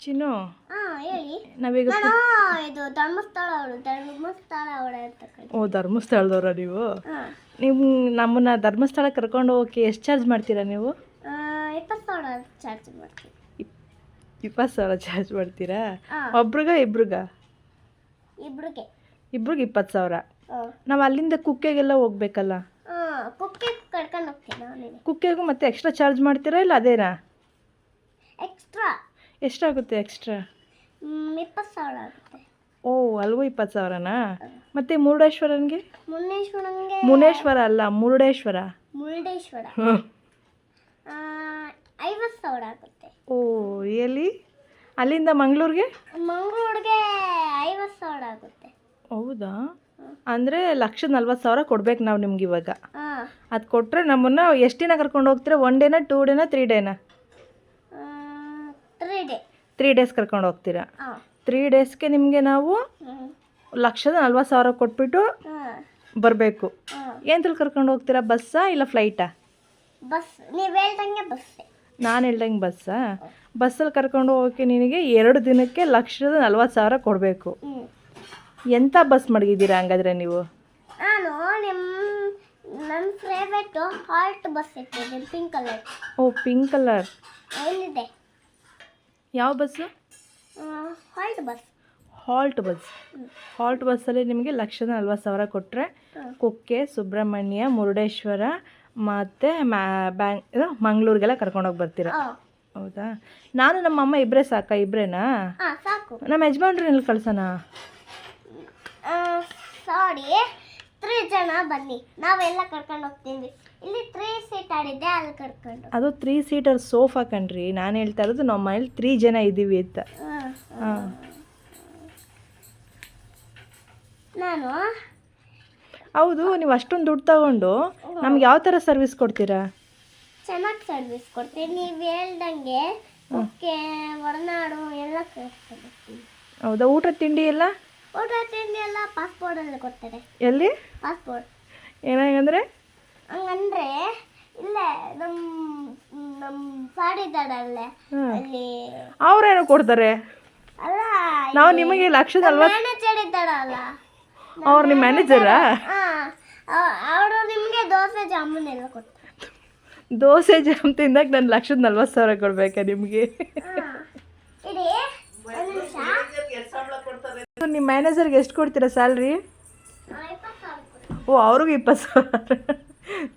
ಚಿನ್ನು? ಹೇಳಿ. ನಾವೀಗ ಇದು ಧರ್ಮಸ್ಥಳ ಅವಳು ಧರ್ಮಸ್ಥಳ ಅವಳ ಓ ಧರ್ಮಸ್ಥಳದವ್ರ ನೀವು? ನೀವು ನಮ್ಮನ್ನ ಧರ್ಮಸ್ಥಳ ಕರ್ಕೊಂಡು ಹೋಗಕ್ಕೆ ಎಷ್ಟು ಚಾರ್ಜ್ ಮಾಡ್ತೀರಾ ನೀವು? ಇಪ್ಪತ್ತು ಸಾವಿರ ಚಾರ್ಜ್ ಇಪ್ಪತ್ತು ಸಾವಿರ ಚಾರ್ಜ್ ಮಾಡ್ತೀರಾ? ಒಬ್ರಿಗ ಇಬ್ರಿಗ? ಇಬ್ರಿಗೆ. ಇಬ್ರಿಗೆ ಇಪ್ಪತ್ತು ಸಾವಿರ. ನಾವು ಅಲ್ಲಿಂದ ಕುಕ್ಕೆಗೆಲ್ಲ ಹೋಗ್ಬೇಕಲ್ಲ? ಹಾ ಕುಕ್ಕೆ ಕರ್ಕೊಂಡು ಹೋಗ್ತೀನಿ ಕುಕ್ಕೆಗೂ ಮತ್ತೆ ಎಕ್ಸ್ಟ್ರಾ ಚಾರ್ಜ್ ಮಾಡ್ತೀರಾ ಇಲ್ಲ ಅದೇನಾ? ಎಕ್ಸ್ಟ್ರಾ ಎಷ್ಟಾಗುತ್ತೆ ಎಕ್ಸ್ಟ್ರಾ ಇಪ್ಪತ್ತು ಸಾವಿರ ಆಗುತ್ತೆ. ಓ ಅಲ್ಗೂ ಇಪ್ಪತ್ತು ಸಾವಿರನಾ? ಮತ್ತೆ ಮುರುಡೇಶ್ವರನ್ಗೆ? ಮುನೇಶ್ವರ ಅಲ್ಲ ಮುರುಡೇಶ್ವರ. ಮುರುಡೇಶ್ವರ. ಐವತ್ತು ಸಾವಿರ ಆಗುತ್ತೆ. ಓ ಎಲ್ಲಿ? ಅಲ್ಲಿಂದ ಮಂಗಳೂರಿಗೆ? ಮಂಗಳೂರಿಗೆ ಐವತ್ತು ಸಾವಿರ ಆಗುತ್ತೆ. ಹೌದಾ? ಅಂದರೆ ಲಕ್ಷದ ನಲ್ವತ್ತು ಸಾವಿರ ಕೊಡ್ಬೇಕು ನಾವು ನಿಮ್ಗೆ ಇವಾಗ. ಅದು ಕೊಟ್ಟರೆ ನಮ್ಮನ್ನು ಎಷ್ಟು ದಿನ ಕರ್ಕೊಂಡು ಹೋಗ್ತೀರಾ? ಒನ್ ಡೇನಾ ಟೂ ಡೇನಾ ತ್ರೀ ಡೇನಾ ತ್ರೀ ಡೇ ತ್ರೀ ಡೇಸ್ ಕರ್ಕೊಂಡು ಹೋಗ್ತೀರಾ? ಹಾಂ. ತ್ರೀ ಡೇಸ್ಗೆ ನಿಮಗೆ ನಾವು ಲಕ್ಷದ ನಲ್ವತ್ತು ಸಾವಿರ ಕೊಟ್ಬಿಟ್ಟು ಬರಬೇಕು. ಏನ್ತಲ್ಲಿ ಕರ್ಕೊಂಡು ಹೋಗ್ತೀರಾ ಬಸ್ಸಾ ಇಲ್ಲ ಫ್ಲೈಟಾ ಬಸ್ ನೀವು ಹೇಳ್ದಂಗೆ ಬಸ್ ನಾನು ಹೇಳ್ದಂಗೆ ಬಸ್ಸಾ ಬಸ್ಸಲ್ಲಿ ಕರ್ಕೊಂಡು ಹೋಗೋಕ್ಕೆ ನಿನಗೆ ಎರಡು ದಿನಕ್ಕೆ ಲಕ್ಷದ ನಲ್ವತ್ತು ಸಾವಿರ ಕೊಡಬೇಕು. ಎಂಥ ಬಸ್ ಮಡಗಿದ್ದೀರಾ ಹಂಗಾದ್ರೆ ನೀವು? ನಾನು ನಿಮ್ಮ ನನ್ನ ಫೇವ್ರೇಟು ಬಸ್ ಇಟ್ಟಿದ್ದೀನಿ ಪಿಂಕ್ ಕಲರ್ ಓ ಪಿಂಕ್ ಕಲರ್ ಎಲ್ಲಿದೆ ಯಾವ bus? Halt bus halt bus halt ಬಸ್ಸಲ್ಲಿ ನಿಮಗೆ ಲಕ್ಷದ ನಲ್ವತ್ತು ಸಾವಿರ ಕೊಟ್ಟರೆ ಕುಕ್ಕೆ ಸುಬ್ರಹ್ಮಣ್ಯ ಮುರುಡೇಶ್ವರ ಮತ್ತು ಮ್ಯಾ ಬ್ಯಾಂಗ್ ಇದು ಮಂಗಳೂರಿಗೆಲ್ಲ ಕರ್ಕೊಂಡೋಗಿ ಬರ್ತೀರಾ? ಹೌದಾ? ನಾನು ನಮ್ಮ ಅಮ್ಮ ಇಬ್ಬರೇ ಸಾಕ ಇಬ್ಬರೇನಾ ಸಾಕು. ನಮ್ಮ ಯಜಮಾನ್ರು ಎಲ್ಲಿ ಕಳ್ಸೋಣ? ಸಾರಿ ತ್ರೀ ಜನ ಬನ್ನಿ. ನಾವೆಲ್ಲ ಕರ್ಕೊಂಡು ಹೋಗ್ತೀವಿ. ಇಲ್ಲಿ ತ್ರೀ ಸೀಟ್ ಆಡಿದ್ದೆ ಅಲ್ಲಿ ಕರ್ಕೊಂಡು. ಅದು ತ್ರೀ ಸೀಟರ್ ಸೋಫಾ ಕಣ್ರಿ. ನಾನು ಹೇಳ್ತಾ ಇರೋದು ನಮ್ಮ ಮನೇಲಿ ತ್ರೀ ಜನ ಇದ್ದೀವಿ ಅಂತ. ಹಾಂ ನಾನು? ಹೌದು ನೀವು ಅಷ್ಟೊಂದು ದುಡ್ಡು ತಗೊಂಡು ನಮ್ಗೆ ಯಾವ ಥರ ಸರ್ವಿಸ್ ಕೊಡ್ತೀರಾ? ಚೆನ್ನಾಗಿ ಸರ್ವಿಸ್ ಕೊಡ್ತೀನಿ ನೀವು ಹೇಳ್ದಂಗೆ ಓಕೆ ಹೊರನಾಡು ಎಲ್ಲ ಕರ್ಕೊಂಡು ಹೋಗ್ತೀನಿ ಹೌದಾ? ಊಟ ತಿಂಡಿ ಎಲ್ಲ? ಊಟ ತಿಂಡಿ ಎಲ್ಲ ಪಾಸ್ಪೋರ್ಟಲ್ಲಿ ಕೊಡ್ತಾರೆ ಎಲ್ಲಿ? ಪಾಸ್ಪೋರ್ಟ್ ಏನಾಗಂದ್ರೆ? ಹಂಗಂದ್ರೆ ಇಲ್ಲೇ ನಮ್ ನಮ್ ಸಾಡಿದಾಡಲ್ಲೇ ಅಲ್ಲೇ ಅಲ್ಲಿ ಅವ್ರೇನು ಕೊಡ್ತಾರೆ? ಅಲ್ಲ ನಾವು ನಿಮಗೆ ಲಕ್ಷದ ನಲ್ವತ್ತು ಮ್ಯಾನೇಜರ್ ಇದ್ದಾಳಲ್ಲ ಅವ್ರು ನಿಮ್ಮ ಮ್ಯಾನೇಜರಾ ಅವರು ನಿಮಗೆ ದೋಸೆ ಜಾಮೂನ್ ಎಲ್ಲ ಕೊಡ್ತಾರೆ. ದೋಸೆ ಜಾಮ್ ತಿಂದಾಗ ನಾನು ಲಕ್ಷದ ನಲ್ವತ್ತು ಸಾವಿರ ಕೊಡ್ಬೇಕಾ ನಿಮಗೆ? ಇಡಿ ಒಂದು ನಿಮಿಷ. ನಿಮ್ಮ ಮ್ಯಾನೇಜರ್ಗೆ ಎಷ್ಟು ಕೊಡ್ತೀರಾ ಸ್ಯಾಲ್ರಿ ಓ ಅವ್ರಿಗೆ ಇಪ್ಪತ್ತು ಸಾವಿರ.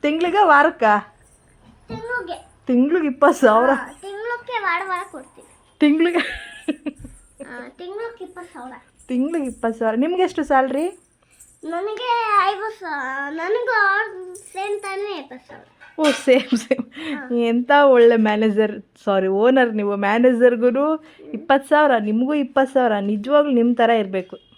ತಿಂಗ್ಳಿಗೆ ವಾರಕ್ಕ? ತಿಂಗ್ಳಿಗೆ. ಇಪ್ಪತ್ತು ಸಾವಿರ? ತಿಂಗ್ಳಿಗೆ ತಿಂಗ್ಳಿಗೆ? ಇಪ್ಪತ್ತು ಸಾವಿರ. ನಿಮ್ಗೆ ಎಷ್ಟು ಸ್ಯಾಲ್ರಿ ನನಗೆ ಐವತ್ತು ಸಾವಿರ. ನನಗೂ ಸೇಮ್ ತಾನೇ ಇಪ್ಪತ್ತು ಸಾವಿರ. ಓ ಸೇಮ್ ಸೇಮ್ ಎಂಥ ಒಳ್ಳೆ ಮ್ಯಾನೇಜರ್ ಸಾರಿ ಓನರ್ ನೀವು. ಮ್ಯಾನೇಜರ್ಗೂ ಇಪ್ಪತ್ತು ಸಾವಿರ ನಿಮಗೂ ಇಪ್ಪತ್ತು ಸಾವಿರ. ನಿಜವಾಗ್ಲೂ ನಿಮ್ಮ ಥರ ಇರಬೇಕು.